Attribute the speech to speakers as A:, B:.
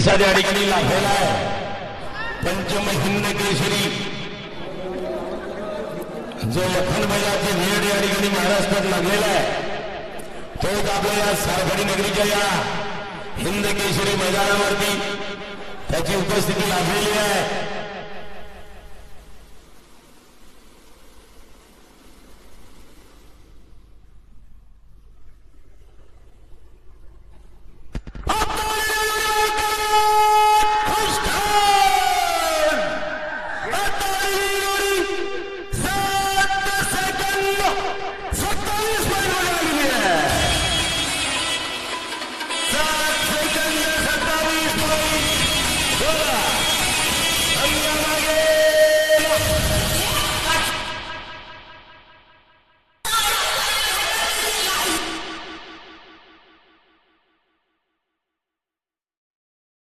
A: या ठिकाणी लाभलेला आहे. पंचम हिंद केसरी जो लखन बैलाचे भेड या ठिकाणी महाराष्ट्रात लागलेला आहे. तोच आपल्याला या नगरीच्या या हिंद केसरी मैदानावरती त्याची उपस्थिती लाभलेली आहे. Atari